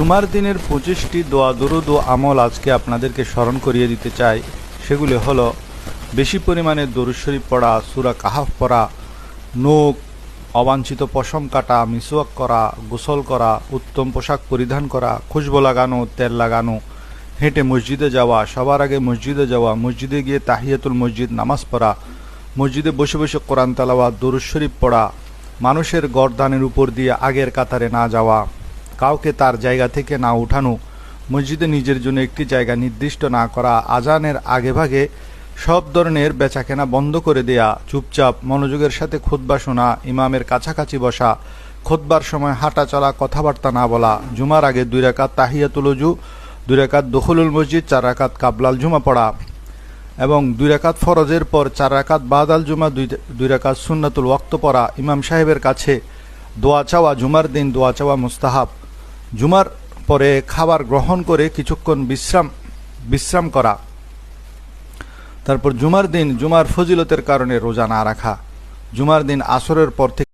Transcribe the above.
জুমার দিনের পঁচিশটি দোয়া, দরুদ ও আমল আজকে আপনাদেরকে স্মরণ করিয়ে দিতে চাই। সেগুলি হলো, বেশি পরিমাণে দরুদ শরীফ পড়া, সুরা কাহাফ পড়া নোক অবাঞ্ছিত পশম কাটা, মিসওয়াক করা, গোসল করা, উত্তম পোশাক পরিধান করা, খুশবো লাগানো, তেল লাগানো, হেঁটে মসজিদে যাওয়া, সবার আগে মসজিদে যাওয়া, মসজিদে গিয়ে তাহিয়াতুল মসজিদ নামাজ পড়া, মসজিদে বসে বসে কোরআন তালাওয়া দরুদ শরীফ পড়া, মানুষের গরদানের উপর দিয়ে আগের কাতারে না যাওয়া। কাউকে তার জায়গা থেকে না উঠানো, মসজিদে নিজের জন্য একটি জায়গা নির্দিষ্ট না করা, আজানের আগে ভাগে সব ধরনের বেচাকেনা বন্ধ করে দেয়া, চুপচাপ মনোযোগের সাথে খুতবা শোনা, ইমামের কাছাকাছি বসা, খুতবার সময় হাঁটা চলা কথাবার্তা না বলা, জুমার আগে দুই রাকাত তাহিয়াতুল উজু দুই রাকাত দখলুল মসজিদ, চার রাকাত কাবলাল জুমা পড়া এবং দুই রাকাত ফরজের পর চার রাকাত বাদাল জুমা, দুই দুই রাকাত সুন্নাতুল ওয়াক্ত পড়া। ইমাম সাহেবের কাছে দোয়া চাওয়া, জুমার দিন দোয়া চাওয়া মুস্তাহাব। জুমার পরে খাবার গ্রহণ করে কিছুক্ষণ বিশ্রাম বিশ্রাম করা। তারপর জুমার দিন জুমার ফজিলতের কারণে রোজা না রাখা। জুমার দিন আসরের পর থেকে